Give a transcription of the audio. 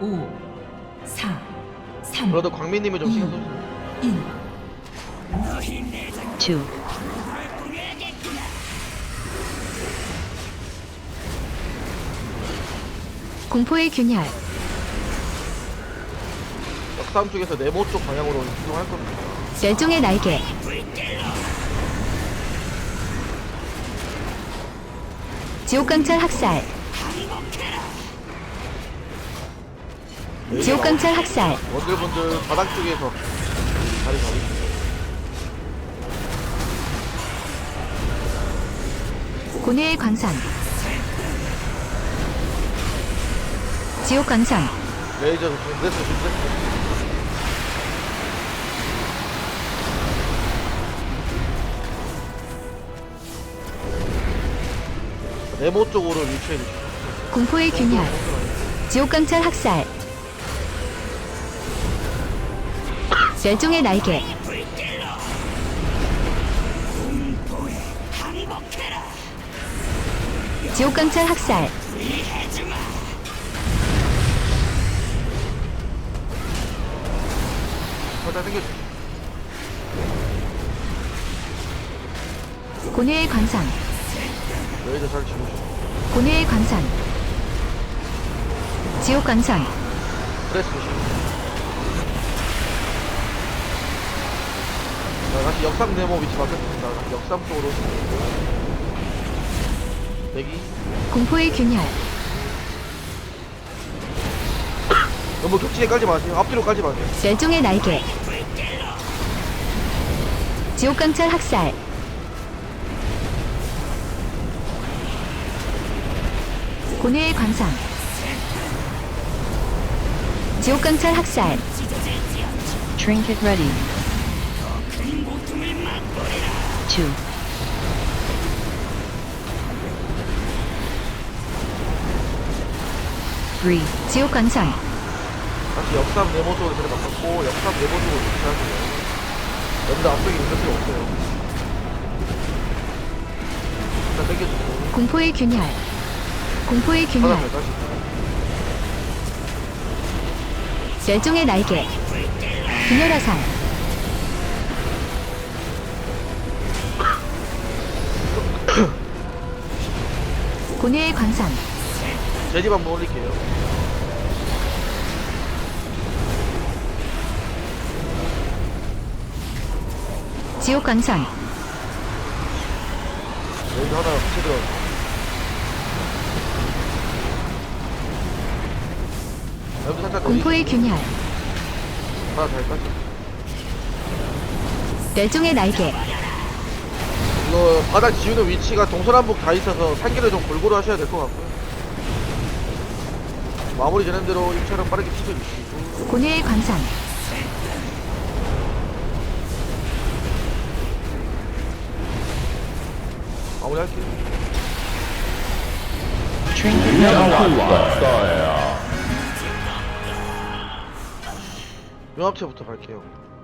5, 4, 3, 그래도 광민님이 좀 신경 써주세요 1. two, 공포의 균열, 역삼 쪽에서 네모 쪽 방향으로 이동할 겁니다. 멸종의 날개, 지옥강철 학살, 지옥강철 학살, 원들분들 바닥 쪽에서 자리 잡으시죠 고뇌의 광산, 지옥광선, 레이저 조심 레스 네모 쪽으로 위치해 공포의 균열, 지옥강철 학살, 멸종의 날개, 지옥강철 학살, 고뇌의 광산, 잘 고뇌의 광산, 지옥광선, 프레스 조심 자 다시 역삼 네모 위치 바뀌었습니다. 역삼 쪽으로. 대기. 공포의 균열, 너무 격진에 깔지 마세요. 앞뒤로 깔지 마세요. 멸종의 날개, 지옥강철 학살, 고뇌의 광산, 지옥강철 학살, trinket ready. Two, three, 지옥광선, 다시 역삼 네모 쪽으로 바꿨고 역삼 네모 쪽으로 위치하세요. 여러분들 앞쪽에 있는 필요 없어요. 일단 당겨주고 공포의 균열, 공포의 균열, 바닥 멸종의 날개, 균열화산, 고뇌의 광산, 제집 한번 올릴게요. 지옥광선, 여기 하나 붙여들어 여기 살짝 공포의 균열, 하나 잘 까시 멸종의 날개, 바닥 지우는 위치가 동서남북 다 있어서 산길을 좀 골고루 하셔야 될 것 같고요. 마무리 되는 대로 입처럼 빠르게 찢어주시고. 고뇌의 광산, 마무리 할게요. trinket ready. 용합체부터 갈게요